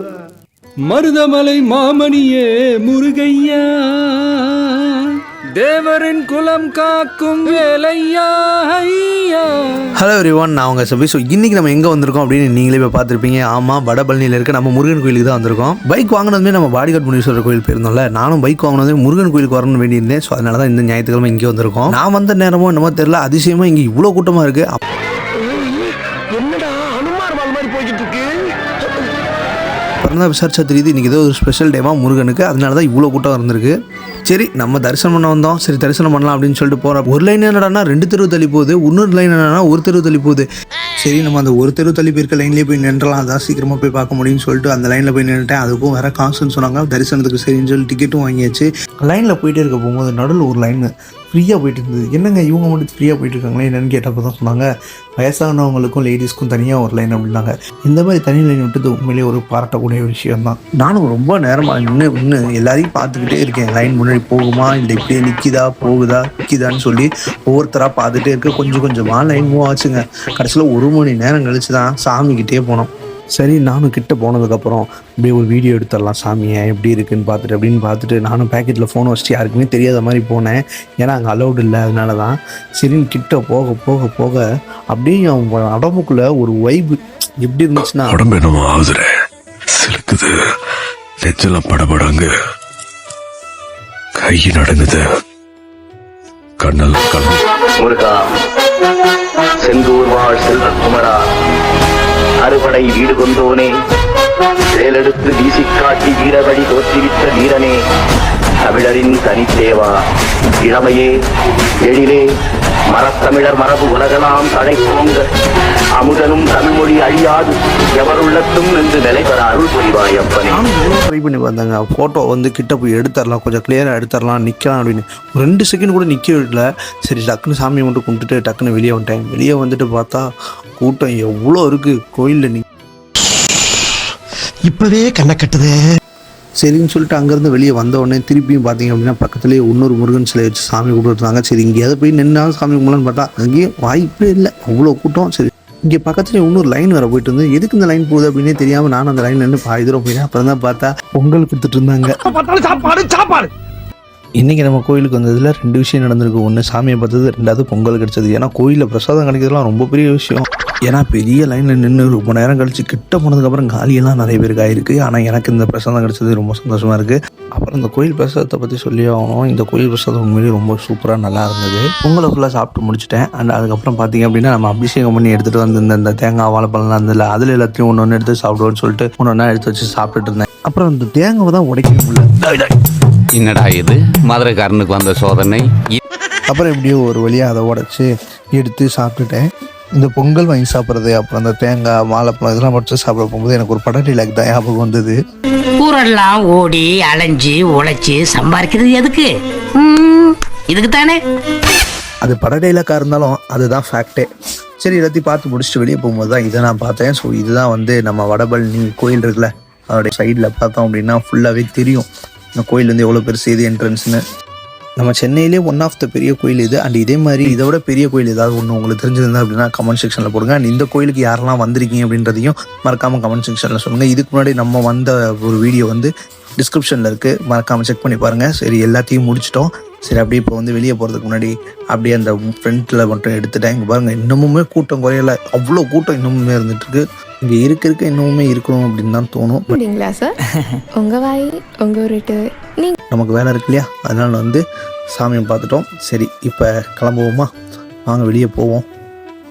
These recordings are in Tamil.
முருகா மருதமலை மாமணியே முருகையா. தேவரின் குலம் காக்கும் வேலையா ஐயா. ஹலோ எவ்ரிவான் நான் உங்கள் சபி. ஸோ இன்றைக்கி நம்ம எங்கே வந்திருக்கோம் அப்படின்னு நீங்களே போய் பார்த்துருப்பீங்க. ஆமாம் வடபழனியில் இருக்க நம்ம முருகன் கோயிலுக்கு தான் வந்திருக்கோம். பைக் வாங்கினதுமே நம்ம பாடிகார்ட் முனீஸ்வரர் கோயில் போயிருந்தோம்ல நானும் பைக் வாங்கினதுமே முருகன் கோயிலுக்கு வரணும்னு வேண்டியிருந்தேன். ஸோ அதனால தான் இந்த ஞாயிற்றுக்கிழமை இங்கே வந்திருக்கோம். நான் வந்த நேரமும் என்னமோ தெரியல அதிசயமாக இங்கே இவ்வளோ கூட்டமாக இருக்குது அப்புறம் தான் விசாரிச்சா தெரியுது இன்றைக்கி ஏதோ ஒரு ஸ்பெஷல் டேவா முருகனுக்கு. அதனால தான் இவ்வளோ கூட்டம் இருந்திருக்கு சரி நம்ம தரிசனம் பண்ண வந்தோம். சரி தரிசனம் பண்ணலாம் அப்படின்னு சொல்லிட்டு போகிறோம் ஒரு லைன் என்னடானா ரெண்டு தெருவு தள்ளி போகுது. இன்னொரு லைன் என்னன்னா ஒரு தெருவு தள்ளி போகுது. சரி நம்ம அந்த ஒரு தெருவு தள்ளி போயிருக்க லைன்லேயே போய் நின்றலாம் அதான் சீக்கிரமாக போய் பார்க்க முடியும்னு சொல்லிட்டு அந்த லைனில் போய் நின்றுட்டேன். அதுக்கும் வேற காசுன்னு சொன்னாங்க. தரிசனத்துக்கு சரின்னு சொல்லி டிக்கெட்டும் வாங்கியாச்சு. லைனில் போயிட்டே இருக்க போகும்போது நடுவில் ஒரு லைன் ஃப்ரீயாக போயிட்டு இருந்தது என்னங்க இவங்க மட்டும் ஃப்ரீயாக போயிட்டு இருக்காங்களே என்னன்னு கேட்டப்போ தான் சொன்னாங்க. வயசானவங்களுக்கும் லேடிஸ்க்கும் தனியாக ஒரு லைன் அப்படின்னாங்க. இந்த மாதிரி தனி லைன் விட்டது உண்மையிலேயே ஒரு பாராட்டக்கூடிய விஷயம் தான் நானும் ரொம்ப நேரமாக நின்று நின்று எல்லாரையும் பார்த்துக்கிட்டே இருக்கேன். லைன் முன்னாடி போகுமா? இல்லை இப்படியே நிற்கிதா போகுதா? நிற்கிதான்னு சொல்லி ஒவ்வொருத்தராக பார்த்துட்டே இருக்க கொஞ்சம் கொஞ்சமாக லைன் மூவ் ஆச்சுங்க. கடைசியில் ஒரு மணி நேரம் கழிச்சு தான் சாமிக்கிட்டே போனோம். சரி நானும் கிட்ட போனதுக்கப்புறம் அப்படியே ஒரு வீடியோ எடுத்துடலாம் சாமியை எப்படி இருக்குன்னு பார்த்துட்டு அப்படின்னு பார்த்துட்டு நானும் பேக்கெட்டில் ஃபோன் வச்சுட்டு யாருக்குமே தெரியாத மாதிரி போனேன். ஏன்னா அங்கே அலௌடு இல்லை அதனால தான் சரின்னு கிட்ட போக போக போக அப்படியே அவங்க உடம்புக்குள்ள ஒரு வைப்பு எப்படி இருந்துச்சுன்னா உடம்பு என்னமோ ஆகுதுரே சிலுக்குது. நெஞ்செல்லாம் படபடங்க. கை நடங்குது. கண்ணெல்லாம் கலந்து முருகா செந்தூர் வாழ் செல்வகுமரா அறுபடை வீடு கொண்டோனே. செயலெடுத்து வீசி காட்டி வீரவழி தோற்றுவித்த வீரனே. தமிழரின் தனித்தேவா இளமையே எழிலே மரத்தமிழர் மரபு உலகலாம் தழைப்போங்க அமுதனும் தமிழ்மொழி அழியாது எவருள்ளத்தும் என்று நிலைபெற அருள் புரிவாய் அப்பனே. ட்ரை பண்ணி வந்தாங்க ஃபோட்டோ வந்து கிட்ட போய் எடுத்துடலாம் கொஞ்சம் கிளியராக எடுத்துடலாம் நிற்கலாம் அப்படின்னு. ரெண்டு செகண்ட் கூட நிற்க விடல சரி டக்குன்னு சாமியை மட்டும் கும்பிட்டுட்டு டக்குன்னு வெளியே வந்துட்டேன். வெளியே வந்துட்டு பார்த்தா கூட்டம் எவ்வளோ இருக்குது கோயிலில் நி இப்பவே கண்ணை கட்டுதே. சரின்னு சொல்லிட்டு அங்கேருந்து வெளியே வந்த உடனே திருப்பியும் பார்த்தீங்க அப்படின்னா பக்கத்துலேயே இன்னொரு முருகன் சிலை வச்சு சாமி கும்பிட்டுருந்தாங்க. சரி இங்கேயாவது போய் நின்னாலும் சாமி கும்பலான்னு பார்த்தா அங்கேயும் வாய்ப்பே இல்லை. அவ்வளோ கூட்டம். சரி இங்கே பக்கத்துலேயே இன்னொரு லைன் வர போயிட்டு இருந்து எதுக்கு இந்த லைன் போகுது அப்படின்னே தெரியாமல் நானும் அந்த லைன் நின்று பாதி தூரம் போயிட்டேன். அப்புறம் தான் பார்த்தா பொங்கல் கொடுத்துட்டு இருந்தாங்க. சாப்பாடு சாப்பாடு. இன்றைக்கி நம்ம கோயிலுக்கு வந்ததில் ரெண்டு விஷயம் நடந்திருக்கு. ஒன்று சாமியை பார்த்தது ரெண்டாவது பொங்கல் கிடைச்சது. ஏன்னா கோயிலில் பிரசாதம் கிடைக்கிறதுலாம் ரொம்ப பெரிய விஷயம். ஏன்னா பெரிய லைனில் நின்று ரொம்ப நேரம் கழிச்சு கிட்ட போனதுக்கப்புறம் காலியெல்லாம் நிறைய பேருக்கு ஆயிருக்கு. ஆனால் எனக்கு இந்த பிரசாதம் கிடைச்சது ரொம்ப சந்தோஷமாக இருக்குது அப்புறம் இந்த கோயில் பிரசாதத்தை பற்றி சொல்லி ஆகணும். இந்த கோயில் பிரசாதம் உண்மையிலேயே ரொம்ப சூப்பராக நல்லா இருந்தது. பொங்கலை ஃபுல்லாக சாப்பிட்டு முடிச்சிட்டேன். அண்ட் அதுக்கப்புறம் பார்த்தீங்க அப்படின்னா நம்ம அபிஷேகம் பண்ணி எடுத்துகிட்டு வந்து இந்த- தேங்காய் வாழைப்பழம்லாம் இருந்ததில்ல அதில் எல்லாத்தையும் ஒன்று ஒன்று எடுத்து சாப்பிடுவோம்னு சொல்லிட்டு ஒன்று ஒன்றா எடுத்து வச்சு சாப்பிட்டுட்டு இருந்தேன். அப்புறம் இந்த தேங்காவை தான் உடைக்க முடியல. என்னடா இது? மதுரைக்காரனுக்கு வந்த சோதனை. அப்புறம் எப்படியோ ஒரு வழியாக அதை உடச்சி எடுத்து சாப்பிட்டுட்டேன். இந்த பொங்கல் வாங்கி சாப்பிட்றது அப்புறம் அந்த தேங்காய் வாழைப்பழம் இதெல்லாம் உடச்சி சாப்பிட போகும்போது எனக்கு ஒரு படம் டைலாக் தான் ஞாபகம் வந்தது. ஊரெல்லாம் ஓடி அலைஞ்சு உழைச்சு சம்பாதிக்கிறது எதுக்கு? இதுக்கு தானே? அது பட டைலாக்காக இருந்தாலும் அதுதான் ஃபேக்டே சரி எல்லாத்தையும் பார்த்து முடிச்சுட்டு வெளியே போகும்போது தான் இதை நான் பார்த்தேன். ஸோ இதுதான் வந்து நம்ம வடபழனி கோயில் இருக்குல்ல அதோடைய சைடில் பார்த்தோம் அப்படின்னா ஃபுல்லாகவே தெரியும். இந்த கோயில் வந்து எவ்வளோ பெருசு இது என்ட்ரன்ஸ்னு நம்ம சென்னையிலே ஒன் ஆஃப் த பெரிய கோயில் இது. அண்ட் இதே மாதிரி இதை விட பெரிய கோயில் ஏதாவது ஒன்று உங்களுக்கு தெரிஞ்சிருந்தா அப்படின்னா கமெண்ட் செக்ஷனில் போடுங்க. அண்ட் இந்த கோயிலுக்கு யாரெல்லாம் வந்திருக்கீங்க அப்படின்றதையும் மறக்காமல் கமெண்ட் செக்ஷனில் சொல்லுங்கள் இதுக்கு முன்னாடி நம்ம வந்த ஒரு வீடியோ வந்து டிஸ்கிரிப்ஷனில் இருக்குது மறக்காமல் செக் பண்ணி பாருங்கள் சரி எல்லாத்தையும் முடிச்சிட்டோம். சரி அப்படியே இப்போ வந்து வெளியே போகிறதுக்கு முன்னாடி அப்படியே அந்த ஃப்ரண்ட்டில் மட்டும் எடுத்துட்டேன். இங்கே பாருங்கள் இன்னமுமே கூட்டம் குறையல. அவ்வளோ கூட்டம் இன்னமுமே இருந்துட்டுருக்கு இங்கே இருக்க இருக்க இன்னமுமே இருக்கணும் அப்படின்னு தான் தோணும். பட் அப்படிங்களா சார் உங்க வாய் உங்க ஊருட்டு நீங்க நமக்கு வேலை இருக்கு இல்லையா? அதனால வந்து சாமியை பார்த்துட்டோம். சரி இப்போ கிளம்புவோமா? வாங்க வெளியே போவோம்.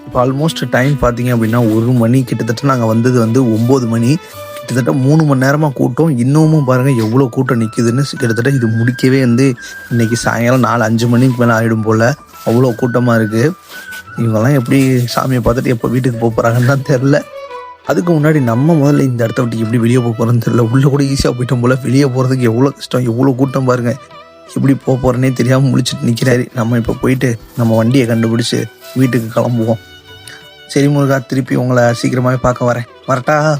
இப்போ ஆல்மோஸ்ட் டைம் பார்த்தீங்க அப்படின்னா ஒரு மணி கிட்டத்தட்ட நாங்கள் வந்தது வந்து ஒம்பது மணி. கிட்டத்தட்ட மூணு மணி நேரமாக கூட்டம். இன்னமும் பாருங்கள் எவ்வளோ கூட்டம் நிற்குதுன்னு கிட்டத்தட்ட இது முடிக்கவே வந்து இன்னைக்கு சாயங்காலம் நாலு அஞ்சு மணிக்கு மேலே ஆகிடும் போல். அவ்வளோ கூட்டமாக இருக்குது இவங்கெல்லாம் எப்படி சாமியை பார்த்துட்டு எப்போ வீட்டுக்கு போக போகிறாங்கன்னு தான் தெரில அதுக்கு முன்னாடி நம்ம முதல்ல இந்த இடத்த விட்டு எப்படி வெளியே போக போகிறோன்னு தெரியல. உள்ளே கூட ஈஸியாக போயிட்டோம் போல். வெளியே போகிறதுக்கு எவ்வளோ கஷ்டம் எவ்வளோ கூட்டம் பாருங்கள் எப்படி போக போகிறேனே தெரியாமல் முடிச்சுட்டு நிற்கிறாரு நம்ம இப்போ போயிட்டு நம்ம வண்டியை கண்டுபிடிச்சி வீட்டுக்கு கிளம்புவோம். சரி முருகா திருப்பி உங்களை சீக்கிரமாகவே பார்க்க வரேன். வரட்டா?